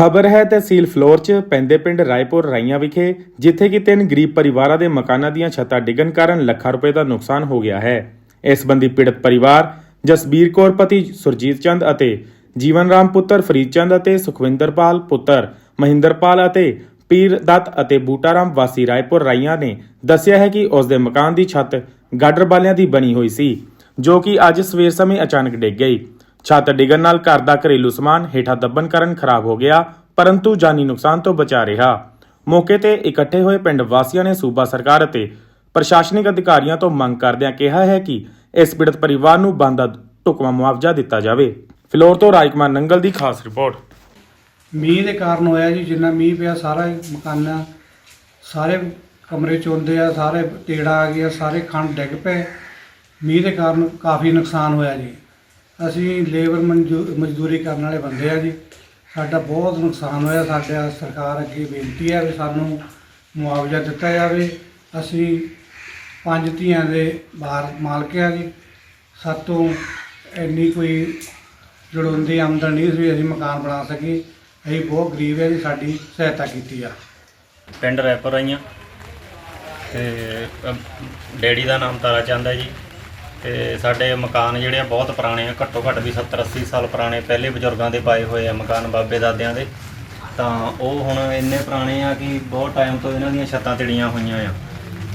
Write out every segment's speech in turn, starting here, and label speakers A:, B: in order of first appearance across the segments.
A: ਖਬਰ ਹੈ ਤਹਿਸੀਲ ਫਲੋਰ 'ਚ ਪੈਂਦੇ ਪਿੰਡ ਰਾਏਪੁਰ ਰਾਈਆਂ ਵਿਖੇ, ਜਿੱਥੇ ਕਿ ਤਿੰਨ ਗਰੀਬ ਪਰਿਵਾਰਾਂ ਦੇ ਮਕਾਨਾਂ ਦੀਆਂ ਛੱਤਾਂ ਡਿੱਗਣ ਕਾਰਨ ਲੱਖਾਂ ਰੁਪਏ ਦਾ ਨੁਕਸਾਨ ਹੋ ਗਿਆ ਹੈ। ਇਸ ਸੰਬੰਧੀ ਪੀੜਤ ਪਰਿਵਾਰ ਜਸਬੀਰ ਕੌਰ, ਪਤੀ ਸੁਰਜੀਤ ਚੰਦ ਅਤੇ ਜੀਵਨ ਰਾਮ ਪੁੱਤਰ ਫਰੀਦ ਚੰਦ ਅਤੇ ਸੁਖਵਿੰਦਰਪਾਲ ਪੁੱਤਰ ਮਹਿੰਦਰਪਾਲ ਅਤੇ ਪੀਰ ਦੱਤ ਅਤੇ ਬੂਟਾਰਾਮ ਵਾਸੀ ਰਾਏਪੁਰ ਰਾਈਆਂ ਨੇ ਦੱਸਿਆ ਹੈ ਕਿ ਉਸ ਦੇ ਮਕਾਨ ਦੀ ਛੱਤ ਗਾਡਰ ਵਾਲਿਆਂ ਦੀ ਬਣੀ ਹੋਈ ਸੀ, ਜੋ ਕਿ ਅੱਜ ਸਵੇਰ ਸਮੇਂ ਅਚਾਨਕ ਡਿੱਗ ਗਈ। ਛੱਤ ਡਿੱਗਣ ਨਾਲ ਘਰ ਦਾ ਘਰੇਲੂ ਸਮਾਨ ਹੇਠਾਂ ਦੱਬਣ ਕਾਰਨ ਖਰਾਬ ਹੋ ਗਿਆ, ਪਰੰਤੂ ਜਾਨੀ ਨੁਕਸਾਨ ਤੋਂ ਬਚਾ ਰਿਹਾ। ਮੌਕੇ ਤੇ ਇਕੱਠੇ ਹੋਏ ਪਿੰਡ ਵਾਸੀਆਂ ਨੇ ਸੂਬਾ ਸਰਕਾਰ ਅਤੇ ਪ੍ਰਸ਼ਾਸਨਿਕ ਅਧਿਕਾਰੀਆਂ ਤੋਂ ਮੰਗ ਕਰਦਿਆਂ ਕਿਹਾ ਹੈ ਕਿ ਇਸ ਪੀੜਤ ਪਰਿਵਾਰ ਨੂੰ ਬੰਦਾ ਢੁਕਵਾਂ ਮੁਆਵਜ਼ਾ ਦਿੱਤਾ ਜਾਵੇ। ਫਲੋਰ ਤੋਂ ਰਾਜਕੁਮਾਰ ਨੰਗਲ ਦੀ ਖਾਸ ਰਿਪੋਰਟ।
B: ਮੀਂਹ ਦੇ ਕਾਰਨ ਹੋਇਆ ਜੀ, ਜਿੰਨਾ ਮੀਂਹ ਪਿਆ, ਸਾਰਾ ਹੀ ਮਕਾਨਾਂ, ਸਾਰੇ ਕਮਰੇ ਚੋਂਦੇ ਆ, ਸਾਰੇ ਤੇੜਾ ਆ ਗਿਆ, ਸਾਰੇ ਖੰਡ ਡਿੱਗ ਪਏ। ਮੀਂਹ ਦੇ ਕਾਰਨ ਕਾਫੀ ਨੁਕਸਾਨ ਹੋਇਆ ਜੀ। ਅਸੀਂ ਲੇਬਰ ਮਨਜ਼ੂ- ਮਜ਼ਦੂਰੀ ਕਰਨ ਵਾਲੇ ਬੰਦੇ ਆ ਜੀ। ਸਾਡਾ ਬਹੁਤ ਨੁਕਸਾਨ ਹੋਇਆ, ਸਾਡਾ ਸਰਕਾਰ ਅੱਗੇ ਬੇਨਤੀ ਹੈ ਵੀ ਸਾਨੂੰ ਮੁਆਵਜ਼ਾ ਦਿੱਤਾ ਜਾਵੇ। ਅਸੀਂ ਪੰਜ ਧੀਆਂ ਦੇ ਬਾਹਰ ਮਾਲਕ ਆ ਜੀ। ਸਾਤੋਂ ਇੰਨੀ ਕੋਈ ਜੜੋਂਦੀ ਆਮਦਨ ਨਹੀਂ ਸੀ ਅਸੀਂ ਮਕਾਨ ਬਣਾ ਸਕੀ ਅਸੀਂ ਬਹੁਤ ਗਰੀਬ ਹੈ ਜੀ, ਸਾਡੀ ਸਹਾਇਤਾ ਕੀਤੀ ਆ।
C: ਪਿੰਡ ਰੈਪਰ ਆਈਆਂ। ਤੇ ਡੈਡੀ ਦਾ ਨਾਮ ਤਾਰਾ ਚੰਦ ਹੈ ਜੀ। ਤੇ ਸਾਡੇ ਮਕਾਨ ਜਿਹੜੇ ਆ ਬਹੁਤ ਪੁਰਾਣੇ ਆ, ਘੱਟੋ ਘੱਟ ਵੀ 70 80 ਸਾਲ ਪੁਰਾਣੇ, ਪਹਿਲੇ ਬਜ਼ੁਰਗਾਂ ਦੇ ਪਾਏ ਹੋਏ ਆ ਮਕਾਨ ਬਾਬੇ ਦਾਦਿਆਂ ਦੇ। ਤਾਂ ਉਹ ਹੁਣ ਇੰਨੇ ਪੁਰਾਣੇ ਆ ਕਿ ਬਹੁਤ ਟਾਈਮ ਤੋਂ ਇਹਨਾਂ ਦੀਆਂ ਛੱਤਾਂ ਤਿੜੀਆਂ ਹੋਈਆਂ ਆ।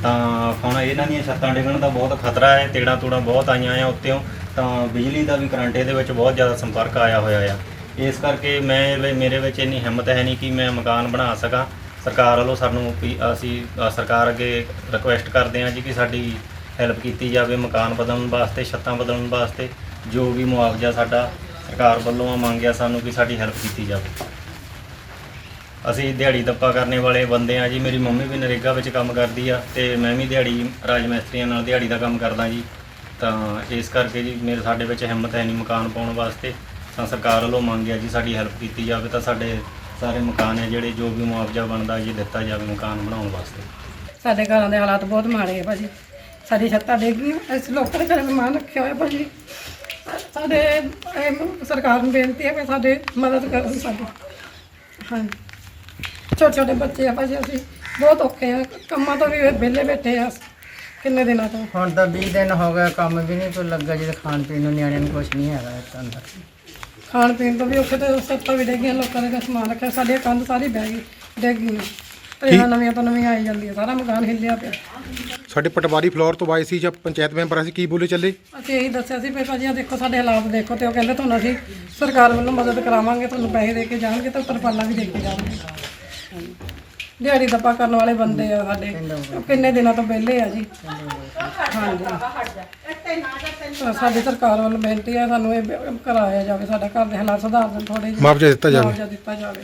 C: ਤਾਂ ਹੁਣ ਇਹਨਾਂ ਦੀਆਂ ਛੱਤਾਂ ਡਿੱਗਣ ਦਾ ਬਹੁਤ ਖਤਰਾ ਹੈ ਤੇੜਾਂ ਤੂੜਾਂ ਬਹੁਤ ਆਈਆਂ ਆ ਉੱਤੇੋਂ ਤਾਂ ਬਿਜਲੀ ਦਾ ਵੀ ਕਰੰਟ ਇਹਦੇ ਵਿੱਚ ਬਹੁਤ ਜ਼ਿਆਦਾ ਸੰਪਰਕ ਆਇਆ ਹੋਇਆ ਆ। ਇਸ ਕਰਕੇ ਮੈਂ ਵੀ- ਮੇਰੇ ਵਿੱਚ ਇੰਨੀ ਹਿੰਮਤ ਹੈ ਨਹੀਂ ਕਿ ਮੈਂ ਮਕਾਨ ਬਣਾ ਸਕਾਂ। ਸਰਕਾਰ ਵੱਲੋਂ ਸਾਨੂੰ ਵੀ ਅਸੀਂ ਸਰਕਾਰ ਅੱਗੇ ਰਿਕੁਐਸਟ ਕਰਦੇ ਹਾਂ ਜੀ ਕਿ ਸਾਡੀ ਹੈਲਪ ਕੀਤੀ ਜਾਵੇ ਮਕਾਨ ਬਦਲਣ ਵਾਸਤੇ, ਛੱਤਾਂ ਬਦਲਣ ਵਾਸਤੇ, ਜੋ ਵੀ ਮੁਆਵਜ਼ਾ ਸਾਡਾ ਸਰਕਾਰ ਵੱਲੋਂ ਮੰਗਿਆ ਸਾਨੂੰ ਕਿ ਸਾਡੀ ਹੈਲਪ ਕੀਤੀ ਜਾਵੇ। ਅਸੀਂ ਦਿਹਾੜੀ ਦੱਪਾ ਕਰਨੇ ਵਾਲੇ ਬੰਦੇ ਆ ਜੀ, ਮੇਰੀ ਮੰਮੀ ਵੀ ਨਰੇਗਾ ਵਿੱਚ ਕੰਮ ਕਰਦੀ ਆ ਤੇ ਮੈਂ ਵੀ ਦਿਹਾੜੀ ਰਾਜ ਮਿਸਤਰੀਆਂ ਨਾਲ ਦਿਹਾੜੀ ਦਾ ਕੰਮ ਕਰਦਾ ਜੀ। ਤਾਂ ਇਸ ਕਰਕੇ ਜੀ ਮੇਰੇ ਸਾਡੇ ਵਿੱਚ ਹਿੰਮਤ ਹੈ ਨਹੀਂ ਮਕਾਨ ਪਾਉਣ ਵਾਸਤੇ। ਤਾਂ ਸਰਕਾਰ ਵੱਲੋਂ ਮੰਗਿਆ ਜੀ ਸਾਡੀ ਹੈਲਪ ਕੀਤੀ ਜਾਵੇ ਤਾਂ ਸਾਡੇ ਸਾਰੇ ਮਕਾਨ ਹੈ ਜਿਹੜੇ ਜੋ ਵੀ ਮੁਆਵਜ਼ਾ ਬਣਦਾ ਜੀ, ਦਿੱਤਾ ਜਾਵੇ ਮਕਾਨ ਬਣਾਉਣ ਵਾਸਤੇ।
D: ਸਾਡੇ ਘਰਾਂ ਦੇ ਹਾਲਾਤ ਬਹੁਤ ਮਾੜੇ ਆ ਭਾਜੀ। ਸਾਡੀ ਛੱਤਾਂ ਡਿੱਗ ਗਈਆਂ ਅਸੀਂ ਲੋਕਾਂ ਦੇ ਘਰੇ ਮਹਿਮਾਨ ਰੱਖਿਆ ਹੋਇਆ ਭਾਜੀ। ਸਾਡੇ ਇਹ ਸਰਕਾਰ ਨੂੰ ਬੇਨਤੀ ਹੈ ਕਿ ਸਾਡੇ ਮਦਦ ਕਰਨ ਸਾਡੀ। ਹਾਂਜੀ। ਛੋਟੇ ਛੋਟੇ ਬੱਚੇ ਆ ਭਾਜੀ ਅਸੀਂ ਬਹੁਤ ਔਖੇ ਆ। ਕੰਮਾਂ ਤੋਂ ਵੀ ਵਿਹਲੇ ਬੈਠੇ ਆ ਕਿੰਨੇ ਦਿਨਾਂ ਤੋਂ?
E: ਹੁਣ ਤਾਂ 20 ਦਿਨ ਹੋ ਗਏ ਕੰਮ ਵੀ ਨਹੀਂ ਕੋਈ ਲੱਗਾ ਜਿਹਦੇ ਖਾਣ ਪੀਣ ਨੂੰ ਨਿਆਣਿਆਂ ਨੂੰ ਕੁਝ ਨਹੀਂ ਹੈਗਾ ਇਸ ਅੰਦਰ।
D: ਖਾਣ ਪੀਣ ਤੋਂ ਵੀ ਔਖੇ ਤੇ ਛੱਤਾਂ ਵੀ ਡਿੱਗ ਗਈਆਂ ਲੋਕਾਂ ਦੇ ਘਰ ਸਮਾਨ ਰੱਖਿਆ। ਸਾਡੇ ਕੰਧ ਸਾਰੀ ਬਹਿ ਗਈ ਡਿੱਗ ਗਈ ਟ੍ਰੇਨਾਂ ਨਵੀਆਂ ਤੋਂ ਨਵੀਆਂ ਆਈ ਜਾਂਦੀਆਂ ਸਾਰਾ ਮਕਾਨ ਹਿੱਲਿਆ ਪਿਆ।
F: ਸਾਡੇ ਪਟਵਾਰੀ ਫਲੋਰ ਤੋਂ ਆਏ ਸੀ ਜਾਂ ਪੰਚਾਇਤ ਮੈਂਬਰ ਅਸੀਂ ਕੀ ਬੋਲੇ ਚੱਲੇ?
D: ਅਸੀਂ ਇਹੀ ਦੱਸਿਆ ਸੀ ਵੀ ਭਾਜੀ ਦੇਖੋ ਸਾਡੇ ਹਾਲਾਤ ਦੇਖੋ। ਤੇ ਉਹ ਕਹਿੰਦੇ ਤੁਹਾਨੂੰ ਅਸੀਂ ਸਰਕਾਰ ਵੱਲੋਂ ਮਦਦ ਕਰਾਵਾਂਗੇ ਤੁਹਾਨੂੰ ਪੈਸੇ ਦੇ ਕੇ ਜਾਣਗੇ ਤੇ ਤਰਪਾਲਾਂ ਵੀ ਦੇ ਕੇ ਜਾਣਗੇ। ਦਿਹਾੜੀ ਦੱਪਾ ਕਰਨ ਵਾਲੇ ਬੰਦੇ ਆ ਸਾਡੇ। ਉਹ ਕਿੰਨੇ ਦਿਨਾਂ ਤੋਂ ਵਿਹਲੇ ਆ ਜੀ। ਹਾਂਜੀ। ਤਾਂ ਸਾਡੀ ਸਰਕਾਰ ਵੱਲੋਂ ਬੇਨਤੀ ਹੈ ਸਾਨੂੰ ਇਹ ਕਰਾਇਆ ਜਾਵੇ ਸਾਡਾ ਘਰ ਦੇ ਹਾਲਾਤ ਸੁਧਾਰ ਦੇਣ ਥੋੜੇ ਜਿਹੇ।
F: ਮੁਆਵਜ਼ਾ ਦਿੱਤਾ ਜਾਵੇ।
D: ਦਿੱਤਾ ਜਾਵੇ।